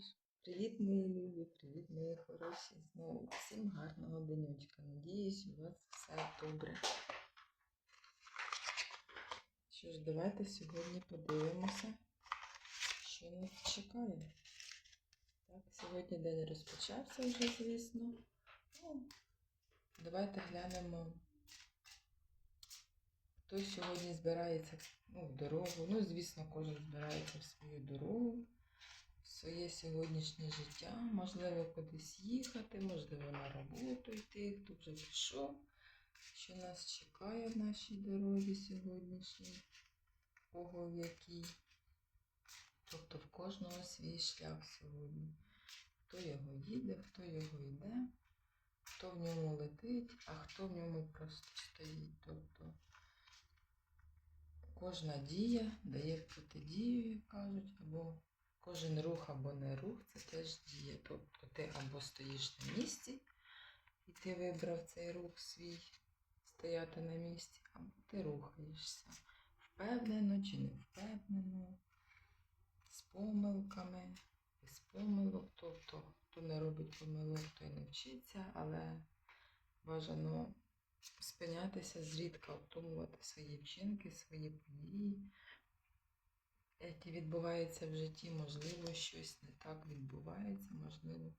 Що Привіт, мої любі, привіт, мої хороші. Знову всім гарного денечка. Надіюсь, у вас все добре. Що ж, давайте сьогодні подивимося, що нас чекає. Так, сьогодні день розпочався вже, звісно. Ну, давайте глянемо, хто сьогодні збирається ну, в дорогу. Ну, звісно, кожен збирається в свою дорогу своє сьогоднішнє життя, можливо, кудись їхати, можливо, на роботу йти, хто вже пішов, що нас чекає в нашій дорозі сьогоднішній, кого в якій. Тобто в кожного свій шлях сьогодні. Хто його їде, хто його йде, хто в ньому летить, а хто в ньому просто стоїть. Тобто кожна дія дає протидію, як кажуть, або Кожен рух або не рух це теж дія. Тобто ти або стоїш на місці, і ти вибрав цей рух свій стояти на місці, або ти рухаєшся впевнено чи не впевнено, з помилками, без помилок. Тобто, хто не робить помилок, той не вчиться, але бажано спинятися, зрідка обдумувати свої вчинки, свої події які відбуваються в житті, можливо, щось не так відбувається, можливо,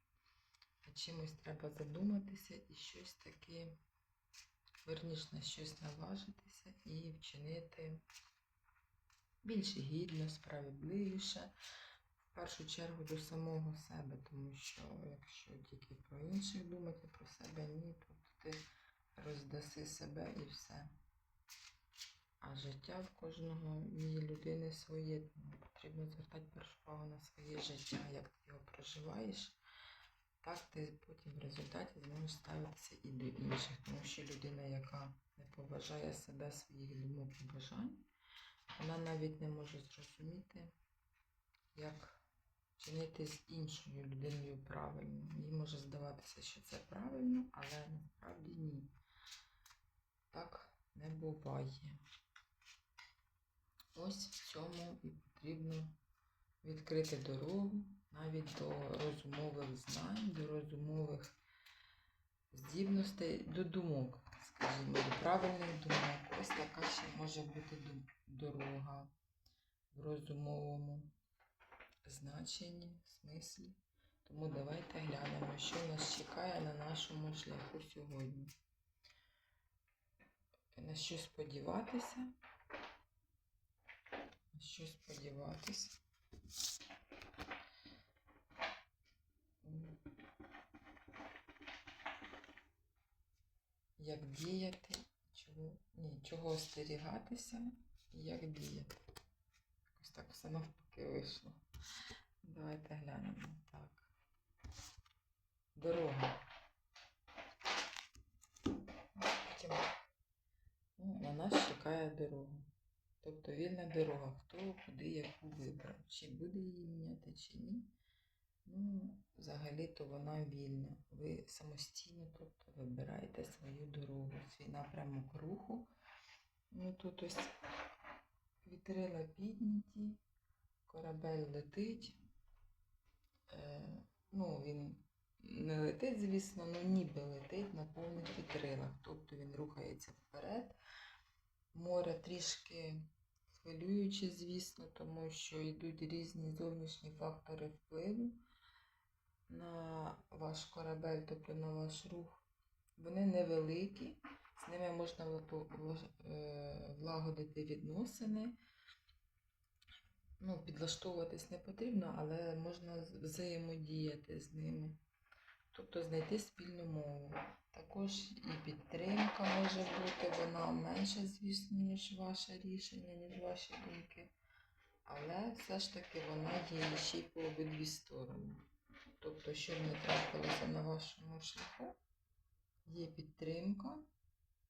чимось треба задуматися і щось таке, верніше на щось наважитися і вчинити більш гідно, справедливіше, в першу чергу до самого себе, тому що якщо тільки про інших думати, про себе ні, то ти роздаси себе і все. А життя в кожного людини своє. Потрібно звертати першу увагу на своє життя, як ти його проживаєш. Так ти потім в результаті зможеш ставитися і до інших. Тому що людина, яка не поважає себе, своїх думок і бажань, вона навіть не може зрозуміти, як чинити з іншою людиною правильно. Їй може здаватися, що це правильно, але насправді ні. Так не буває. Ось в цьому і потрібно відкрити дорогу навіть до розумових знань, до розумових здібностей, до думок, скажімо, до правильних думок. Ось така ще може бути дорога в розумовому значенні, смислі. Тому давайте глянемо, що нас чекає на нашому шляху сьогодні. На що сподіватися? На що сподіватися? Як діяти? Чого? Ні, чого остерігатися і як діяти. Якось так все навпаки вийшло. Давайте глянемо. Так. Дорога. Потім Ну, на нас чекає дорога. Тобто вільна дорога, хто куди яку вибрав. Чи буде її міняти, чи ні. Ну, взагалі-то вона вільна. Ви самостійно тобто, вибираєте свою дорогу, свій напрямок руху. Ну, тут ось вітрила підняті, корабель летить. Е, ну, він не летить, звісно, але ніби летить на повних вітрилах. Тобто він рухається вперед. Море трішки хвилююче, звісно, тому що йдуть різні зовнішні фактори впливу на ваш корабель, тобто на ваш рух. Вони невеликі, з ними можна е, влагодити відносини. Ну, підлаштовуватись не потрібно, але можна взаємодіяти з ними. Тобто знайти спільну мову. Також і підтримка може бути, вона менша, звісно, ніж ваше рішення, ніж ваші думки. Але все ж таки вона є ще й по обидві сторони. Тобто, що не трапилося на вашому шляху, є підтримка,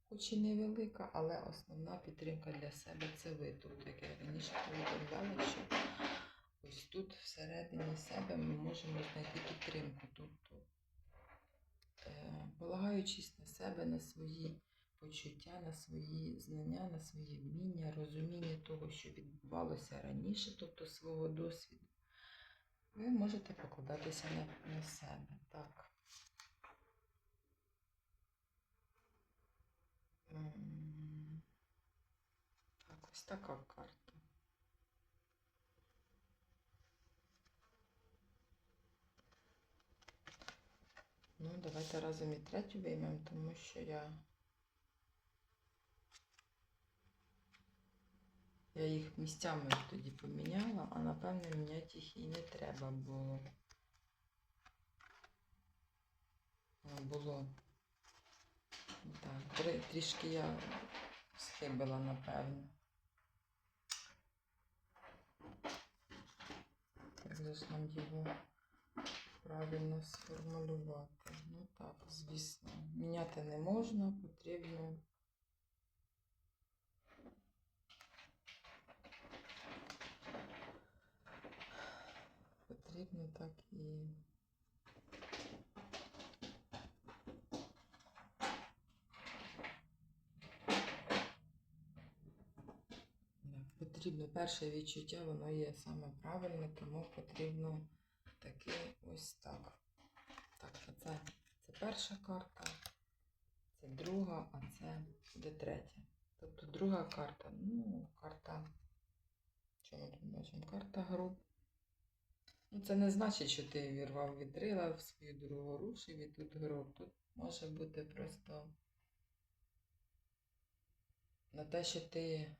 хоч і невелика, але основна підтримка для себе це ви. Тобто, як я раніше повідомляла, що ось тут всередині себе ми можемо знайти підтримку. Тобто, полагаючись на себе, на свої почуття, на свої знання, на свої вміння, розуміння того, що відбувалося раніше, тобто свого досвіду, ви можете покладатися на, на себе. Так. Так, ось така карта. Ну, давайте разом і третю виймемо, тому що я. Я їх місцями тоді поміняла, а напевно міняти їх і не треба було. Було. Так, трішки я схибила, напевно. Же нам його правильно сформулювати? Ну так, звісно. Міняти не можна, потрібно. Потрібно так і. Потрібно перше відчуття, воно є саме правильне, тому потрібно таки ось так. Так, це, перша карта, це друга, а це буде третя. Тобто друга карта, ну, карта. Що ми тут бачимо? Карта груп. Ну, це не значить, що ти вірвав вітрила в свою другу рушив і тут гроб. Тут може бути просто на те, що ти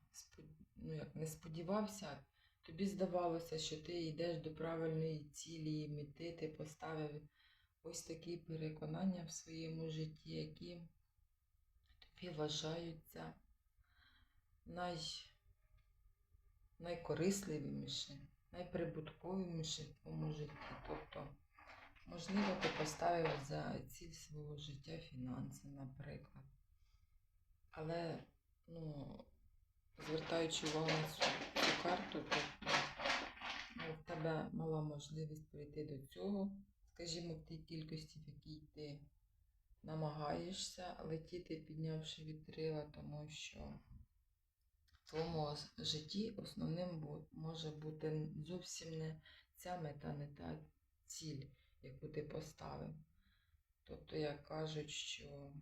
ну, як не сподівався, тобі здавалося, що ти йдеш до правильної цілі мети, ти поставив ось такі переконання в своєму житті, які тобі вважаються най... найкорисливіші, найприбутковіші в твоєму житті. Тобто, можливо, ти поставив за ціль свого життя фінанси, наприклад. Але, ну, звертаючи увагу на цю, цю карту, тобто ну, в тебе мала можливість прийти до цього, скажімо, в тій кількості, в якій ти намагаєшся летіти, піднявши вітрила, тому що в твоєму житті основним може бути зовсім не ця мета, не та ціль, яку ти поставив. Тобто, як кажуть, що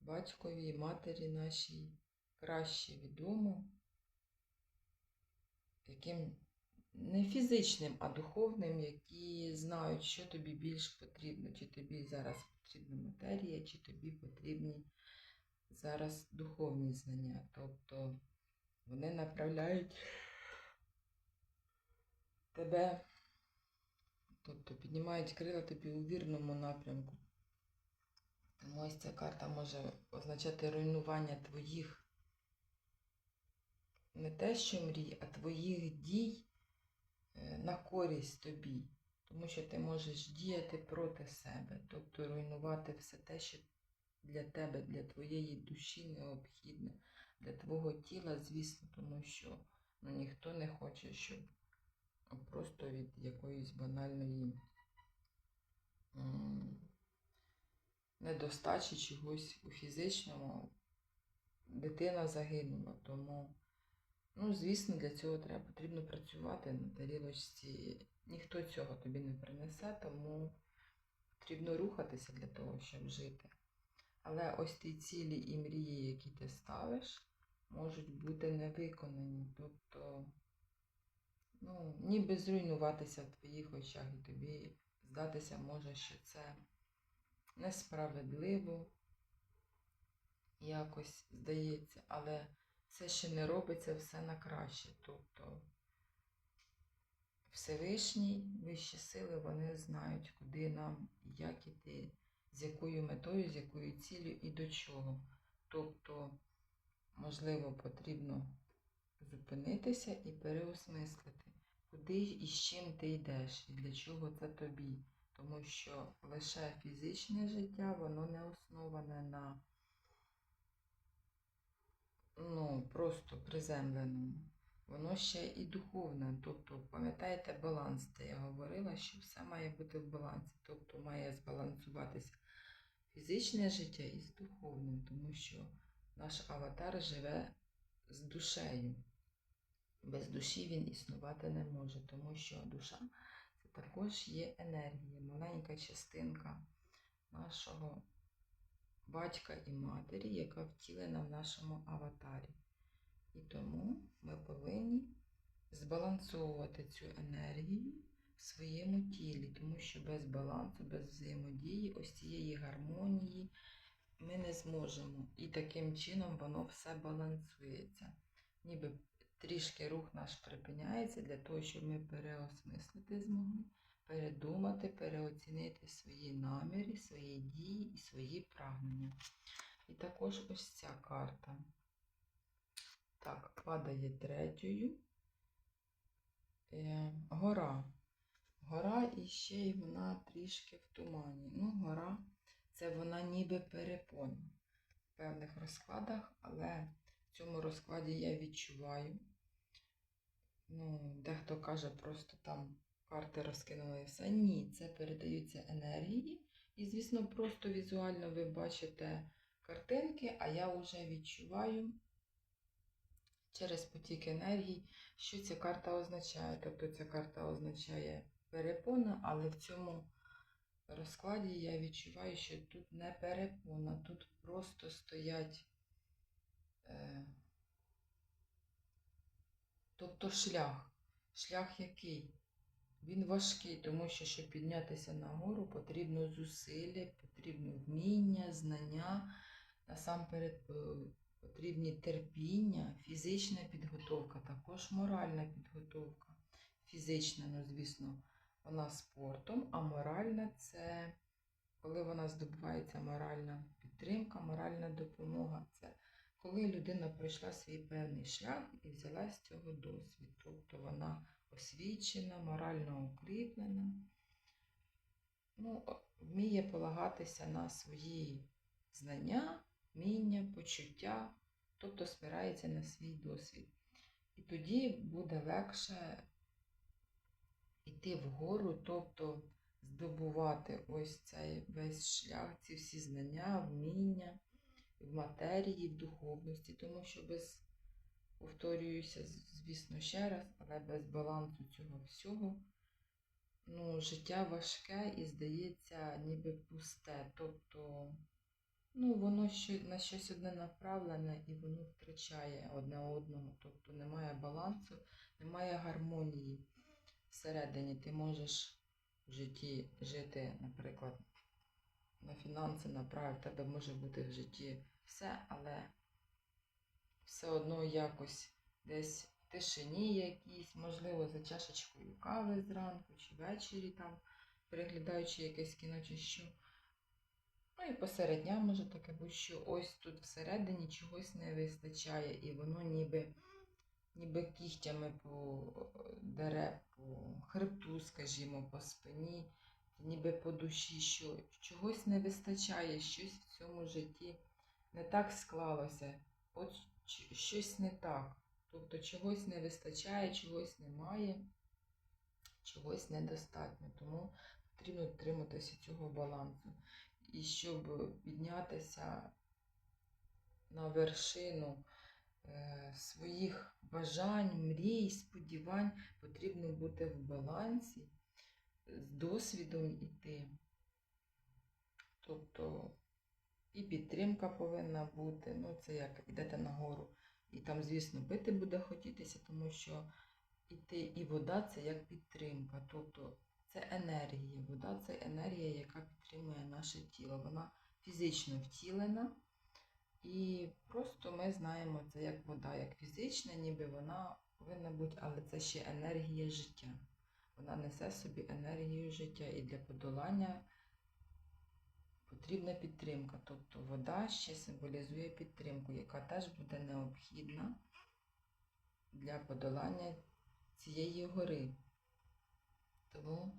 батькові і матері нашій краще відомо, яким не фізичним, а духовним, які знають, що тобі більш потрібно, чи тобі зараз потрібна матерія, чи тобі потрібні зараз духовні знання. Тобто вони направляють тебе, тобто піднімають крила тобі у вірному напрямку. Тому ось ця карта може означати руйнування твоїх не те, що мрій, а твоїх дій на користь тобі. Тому що ти можеш діяти проти себе, тобто руйнувати все те, що для тебе, для твоєї душі необхідне, для твого тіла, звісно, тому що ну, ніхто не хоче, щоб просто від якоїсь банальної недостачі чогось у фізичному дитина загинула. Тому, ну, звісно, для цього треба потрібно працювати на тарілочці. Ніхто цього тобі не принесе, тому потрібно рухатися для того, щоб жити. Але ось ті цілі і мрії, які ти ставиш, можуть бути не виконані. Тобто, ну, ніби зруйнуватися в твоїх очах, і тобі здатися може, що це несправедливо, якось здається, але все ще не робиться все на краще. Тобто Всевишній, вищі сили, вони знають, куди нам, як іти, з якою метою, з якою цілею і до чого. Тобто, можливо, потрібно зупинитися і переосмислити, куди і з чим ти йдеш, і для чого це тобі. Тому що лише фізичне життя, воно не основане на ну, просто приземленому. Воно ще і духовне. Тобто, пам'ятаєте баланс, де я говорила, що все має бути в балансі. Тобто має збалансуватися фізичне життя із духовним, тому що наш аватар живе з душею. Без душі він існувати не може, тому що душа це також є енергія, маленька частинка нашого батька і матері, яка втілена в нашому аватарі. І тому ми повинні збалансовувати цю енергію в своєму тілі, тому що без балансу, без взаємодії, ось цієї гармонії ми не зможемо. І таким чином воно все балансується. Ніби трішки рух наш припиняється для того, щоб ми переосмислити змогли, передумати, переоцінити свої наміри, свої дії і свої прагнення. І також ось ця карта. Так, падає третьою. Е, гора. Гора і ще й вона трішки в тумані. Ну, гора це вона ніби перепон в певних розкладах, але в цьому розкладі я відчуваю. Ну, дехто каже, просто там карти розкинули все. Ні, це передаються енергії. І, звісно, просто візуально ви бачите картинки, а я вже відчуваю через потік енергії, що ця карта означає. Тобто ця карта означає перепона, але в цьому розкладі я відчуваю, що тут не перепона, тут просто стоять. Е, тобто шлях. Шлях який? Він важкий, тому що, щоб піднятися нагору, потрібно зусилля, потрібно вміння, знання, насамперед е, потрібні терпіння, фізична підготовка, також моральна підготовка. Фізична, ну, звісно, вона спортом, а моральна це коли вона здобувається моральна підтримка, моральна допомога. Це коли людина пройшла свій певний шлях і взяла з цього досвід. Тобто вона освічена, морально укріплена, ну, вміє полагатися на свої знання, вміння, почуття, тобто спирається на свій досвід. І тоді буде легше йти вгору, тобто здобувати ось цей весь шлях, ці всі знання, вміння в матерії, в духовності, тому що без, повторююся, звісно, ще раз, але без балансу цього всього, ну, життя важке і здається, ніби пусте. Тобто, ну, воно на щось одне направлене і воно втрачає одне одного. Тобто немає балансу, немає гармонії всередині. Ти можеш в житті жити, наприклад, на фінанси направ, в тебе може бути в житті все, але все одно якось десь в тишині якійсь, можливо, за чашечкою кави зранку чи ввечері, там, переглядаючи якесь кіно чи що. Ну і посеред дня може таке бути, що ось тут всередині чогось не вистачає, і воно ніби, ніби кігтями по дере, по хребту, скажімо, по спині ніби по душі, що чогось не вистачає, щось в цьому житті не так склалося, от щось не так. Тобто чогось не вистачає, чогось немає, чогось недостатньо. Тому потрібно дотриматися цього балансу. І щоб піднятися на вершину е, своїх бажань, мрій, сподівань, потрібно бути в балансі з досвідом іти. Тобто і підтримка повинна бути. Ну, це як йдете нагору. І там, звісно, пити буде хотітися, тому що іти і вода це як підтримка. Тобто це енергія. Вода це енергія, яка підтримує наше тіло. Вона фізично втілена. І просто ми знаємо це як вода, як фізична, ніби вона повинна бути, але це ще енергія життя. Вона несе собі енергію життя і для подолання потрібна підтримка. Тобто вода ще символізує підтримку, яка теж буде необхідна для подолання цієї гори. Тому,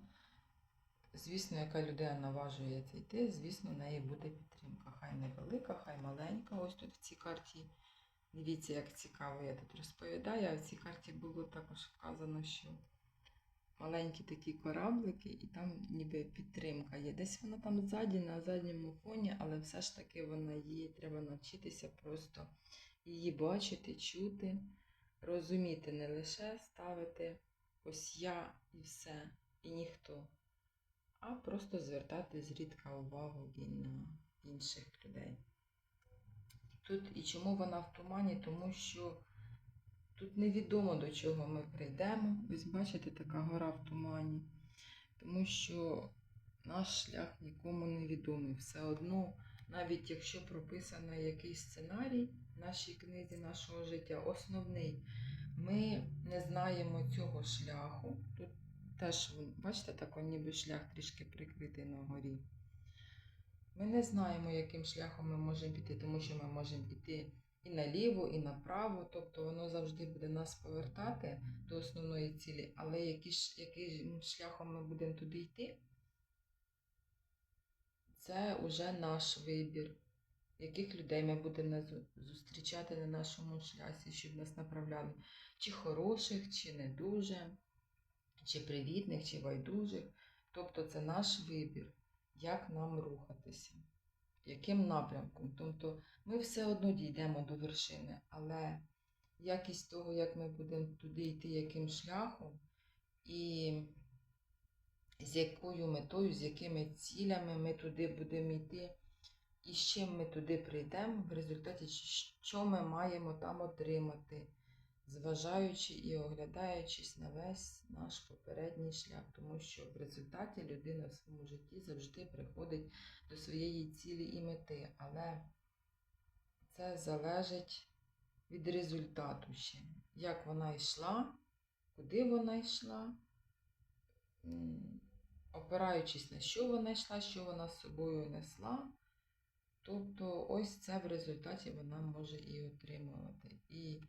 звісно, яка людина наважується йти, звісно, в неї буде підтримка. Хай невелика, хай маленька. Ось тут в цій карті. Дивіться, як цікаво я тут розповідаю. А в цій карті було також вказано, що маленькі такі кораблики, і там ніби підтримка є. Десь вона там ззаді, на задньому фоні, але все ж таки вона є. Треба навчитися просто її бачити, чути. розуміти не лише ставити ось я і все, і ніхто, а просто звертати зрідка увагу і на інших людей. Тут і чому вона в тумані? Тому що тут невідомо до чого ми прийдемо. Ось бачите, така гора в тумані. Тому що наш шлях нікому не відомий. Все одно, навіть якщо прописано якийсь сценарій в нашій книзі нашого життя, основний, ми не знаємо цього шляху. Тут теж, бачите, так ніби шлях трішки прикритий на горі. Ми не знаємо, яким шляхом ми можемо піти, тому що ми можемо піти і наліво, і направо, тобто воно завжди буде нас повертати до основної цілі, але яким шляхом ми будемо туди йти, це вже наш вибір, яких людей ми будемо зустрічати на нашому шлясі, щоб нас направляли, чи хороших, чи не дуже, чи привітних, чи байдужих. Тобто це наш вибір, як нам рухатися, яким напрямком. Тобто ми все одно дійдемо до вершини, але якість того, як ми будемо туди йти, яким шляхом, і з якою метою, з якими цілями ми туди будемо йти, і з чим ми туди прийдемо, в результаті, що ми маємо там отримати, зважаючи і оглядаючись на весь наш попередній шлях, тому що в результаті людина в своєму житті завжди приходить до своєї цілі і мети, але це залежить від результату ще, як вона йшла, куди вона йшла, опираючись на що вона йшла, що вона з собою несла. Тобто ось це в результаті вона може і отримувати. І,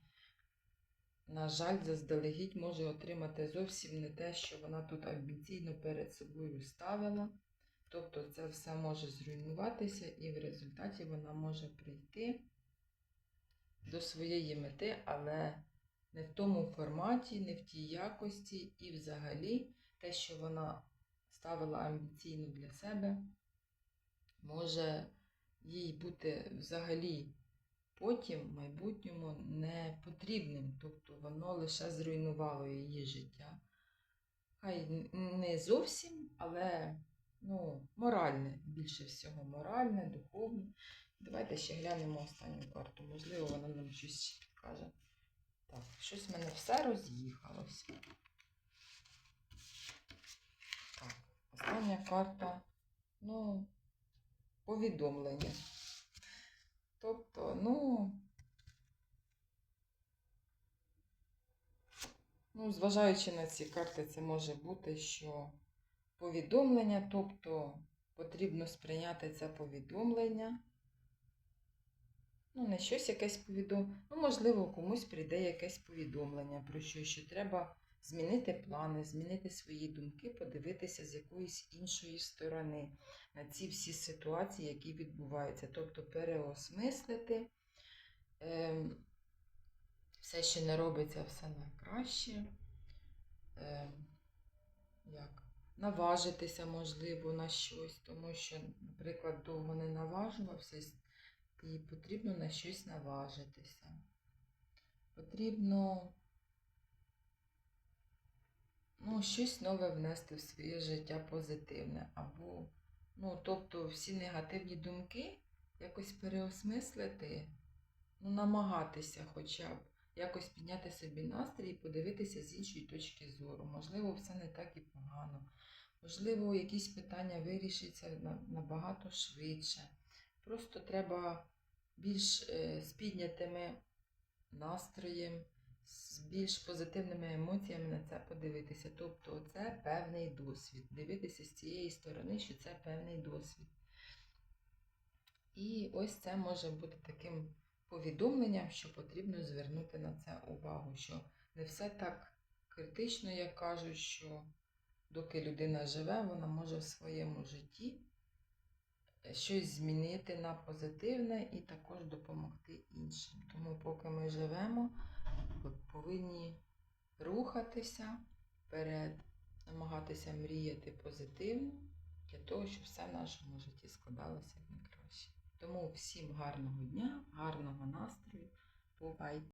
на жаль, заздалегідь може отримати зовсім не те, що вона тут амбіційно перед собою ставила. Тобто це все може зруйнуватися, і в результаті вона може прийти до своєї мети, але не в тому форматі, не в тій якості, і взагалі те, що вона ставила амбіційно для себе, може їй бути взагалі потім, в майбутньому, не потрібним. Тобто воно лише зруйнувало її життя. Хай не зовсім, але ну, моральне, більше всього, моральне, духовне. Давайте ще глянемо останню карту. Можливо, вона нам щось підкаже. Так, щось в мене все роз'їхалося. Так, остання карта. Ну, повідомлення. Тобто, ну. Ну, зважаючи на ці карти, це може бути, що повідомлення, тобто потрібно сприйняти це повідомлення. Ну, не щось якесь повідомлення. Ну, можливо, комусь прийде якесь повідомлення про що, що треба змінити плани, змінити свої думки, подивитися з якоїсь іншої сторони на ці всі ситуації, які відбуваються. Тобто переосмислити. Ем, все, що не робиться, все на краще. Ем, як? Наважитися, можливо, на щось, тому що, наприклад, довго не наважувався, і потрібно на щось наважитися. Потрібно ну, щось нове внести в своє життя позитивне. Або, ну, тобто, всі негативні думки якось переосмислити, ну, намагатися хоча б якось підняти собі настрій і подивитися з іншої точки зору. Можливо, все не так і погано. Можливо, якісь питання вирішаться набагато швидше. Просто треба більш е, з піднятими настроєм, з більш позитивними емоціями на це подивитися. Тобто це певний досвід. Дивитися з цієї сторони, що це певний досвід. І ось це може бути таким повідомленням, що потрібно звернути на це увагу, що не все так критично, як кажуть, що доки людина живе, вона може в своєму житті щось змінити на позитивне і також допомогти іншим. Тому, поки ми живемо, ми повинні рухатися вперед, намагатися мріяти позитивно для того, щоб все в нашому житті складалося в найкраще. Тому всім гарного дня, гарного настрою. Бувайте!